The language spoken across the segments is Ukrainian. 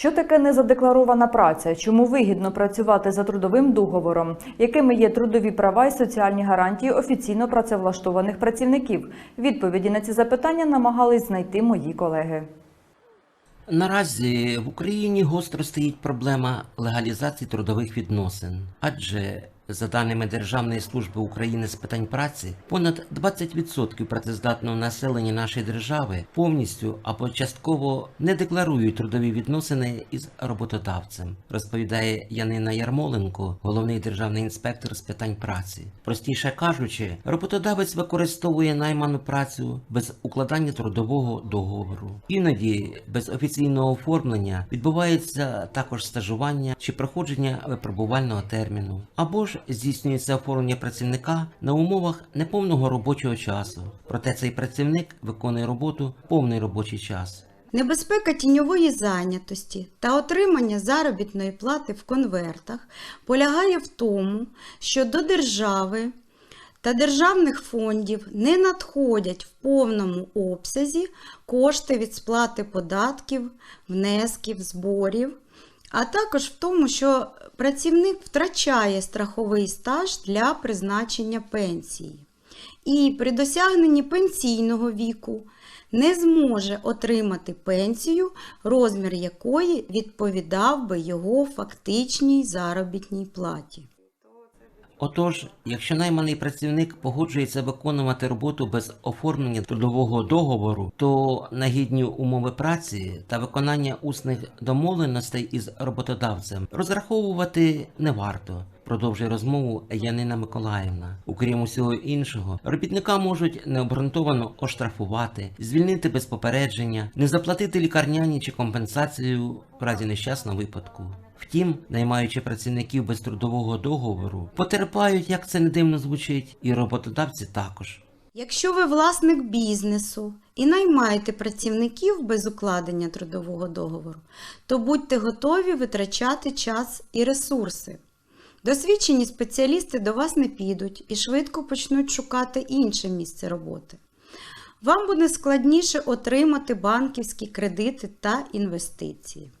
Що таке незадекларована праця? Чому вигідно працювати за трудовим договором? Якими є трудові права і соціальні гарантії офіційно працевлаштованих працівників? Відповіді на ці запитання намагались знайти мої колеги. Наразі в Україні гостро стоїть проблема легалізації трудових відносин, адже за даними Державної служби України з питань праці, понад 20% працездатного населення нашої держави повністю або частково не декларують трудові відносини із роботодавцем, розповідає Янина Ярмоленко, головний державний інспектор з питань праці. Простіше кажучи, роботодавець використовує найману працю без укладання трудового договору. Іноді без офіційного оформлення відбувається також стажування чи проходження випробувального терміну, або ж здійснюється оформлення працівника на умовах неповного робочого часу. Проте цей працівник виконує роботу повний робочий час. Небезпека тіньової зайнятості та отримання заробітної плати в конвертах полягає в тому, що до держави та державних фондів не надходять в повному обсязі кошти від сплати податків, внесків, зборів, а також в тому, що працівник втрачає страховий стаж для призначення пенсії і при досягненні пенсійного віку не зможе отримати пенсію, розмір якої відповідав би його фактичній заробітній платі. Отож, якщо найманий працівник погоджується виконувати роботу без оформлення трудового договору, то нагідні умови праці та виконання усних домовленостей із роботодавцем розраховувати не варто. Продовжує розмову Янина Миколаївна. Окрім усього іншого, робітника можуть необґрунтовано оштрафувати, звільнити без попередження, не заплатити лікарняні чи компенсацію в разі нещасного випадку. Втім, наймаючи працівників без трудового договору, потерпають, як це не дивно звучить, і роботодавці також. Якщо ви власник бізнесу і наймаєте працівників без укладення трудового договору, то будьте готові витрачати час і ресурси. Досвідчені спеціалісти до вас не підуть і швидко почнуть шукати інше місце роботи. Вам буде складніше отримати банківські кредити та інвестиції.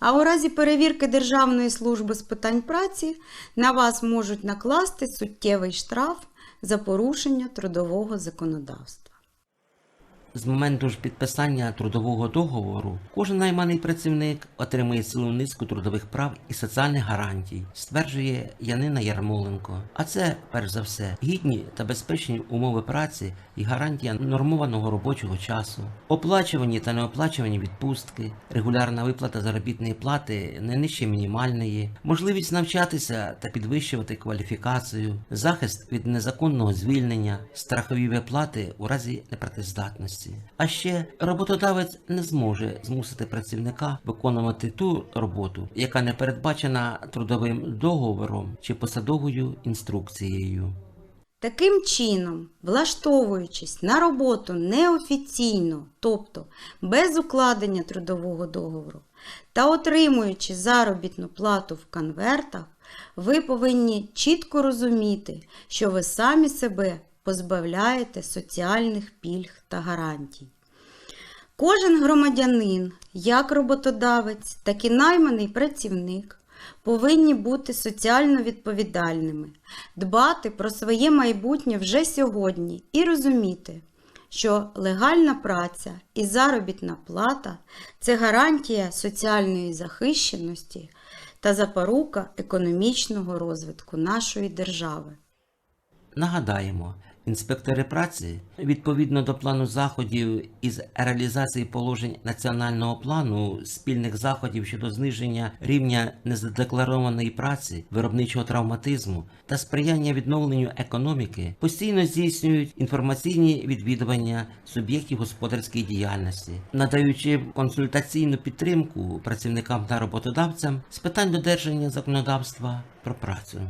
А у разі перевірки Державної служби з питань праці на вас можуть накласти суттєвий штраф за порушення трудового законодавства. З моменту ж підписання трудового договору кожен найманий працівник отримує цілу низку трудових прав і соціальних гарантій, стверджує Янина Ярмоленко. А це, перш за все, гідні та безпечні умови праці і гарантія нормованого робочого часу, оплачувані та неоплачувані відпустки, регулярна виплата заробітної плати не нижче мінімальної, можливість навчатися та підвищувати кваліфікацію, захист від незаконного звільнення, страхові виплати у разі непрацездатності. А ще роботодавець не зможе змусити працівника виконувати ту роботу, яка не передбачена трудовим договором чи посадовою інструкцією. Таким чином, влаштовуючись на роботу неофіційно, тобто без укладення трудового договору, та отримуючи заробітну плату в конвертах, ви повинні чітко розуміти, що ви самі себе позбавляєте соціальних пільг та гарантій. Кожен громадянин, як роботодавець, так і найманий працівник, повинні бути соціально відповідальними, дбати про своє майбутнє вже сьогодні і розуміти, що легальна праця і заробітна плата це гарантія соціальної захищеності та запорука економічного розвитку нашої держави. Нагадаємо, інспектори праці відповідно до плану заходів із реалізації положень національного плану спільних заходів щодо зниження рівня незадекларованої праці, виробничого травматизму та сприяння відновленню економіки постійно здійснюють інформаційні відвідування суб'єктів господарської діяльності, надаючи консультаційну підтримку працівникам та роботодавцям з питань додержання законодавства про працю.